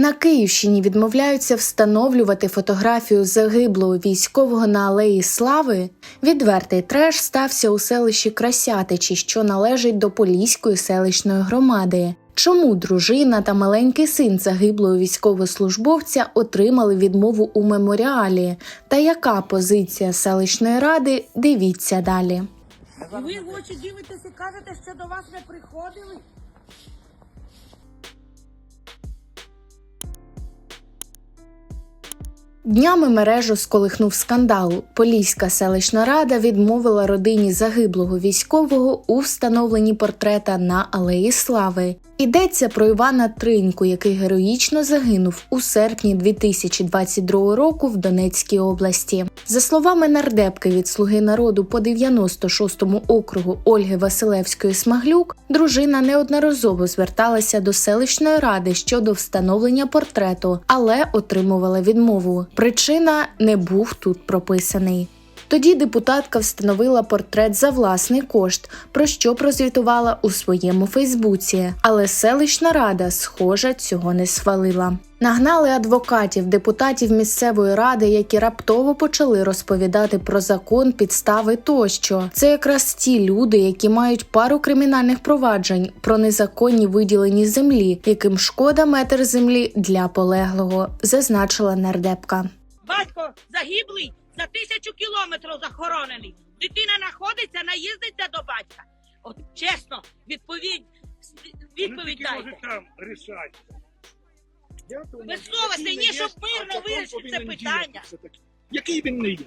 На Київщині відмовляються встановлювати фотографію загиблого військового на алеї Слави. Відвертий треш стався у селищі Красятичі, що належить до Поліської селищної громади. Чому дружина та маленький син загиблого військовослужбовця отримали відмову у меморіалі? Та яка позиція селищної ради? Дивіться далі. Ви в очі дивитесь і кажете, що до вас не приходили? Днями мережу сколихнув скандал. Поліська селищна рада відмовила родині загиблого військового у встановленні портрета на Алеї Слави. Йдеться про Івана Триньку, який героїчно загинув у серпні 2022 року в Донецькій області. За словами нардепки від Слуги народу по 96-му округу Ольги Василевської Смаглюк, дружина неодноразово зверталася до селищної ради щодо встановлення портрету, але отримувала відмову. Причина не був тут прописаний. Тоді депутатка встановила портрет за власний кошт, про що прозвітувала у своєму Фейсбуці. Але селищна рада, схоже, цього не схвалила. Нагнали адвокатів, депутатів місцевої ради, які раптово почали розповідати про закон, підстави тощо. Це якраз ті люди, які мають пару кримінальних проваджень про незаконні виділені землі, яким шкода метр землі для полеглого, зазначила нардепка. Батько загиблий за тисячу кілометрів захоронений. Дитина знаходиться, наїздиться до батька. От чесно, відповідь, відповідь Вони дайте. там рішати. Безсовісний, ні, не щоб мирно вирішити це питання. Який він не є?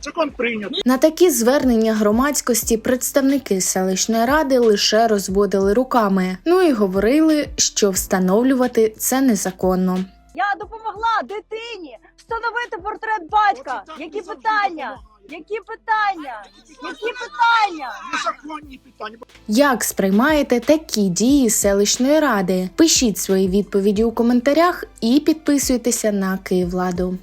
Закон прийнятий. На такі звернення громадськості представники селищної ради лише розводили руками. Ну і говорили, що встановлювати це незаконно. Я допомогла дитині встановити портрет батька. Так Які питання? Які питання? Які питання? Незаконні питання. Як сприймаєте такі дії селищної ради? Пишіть свої відповіді у коментарях і підписуйтеся на Київладу.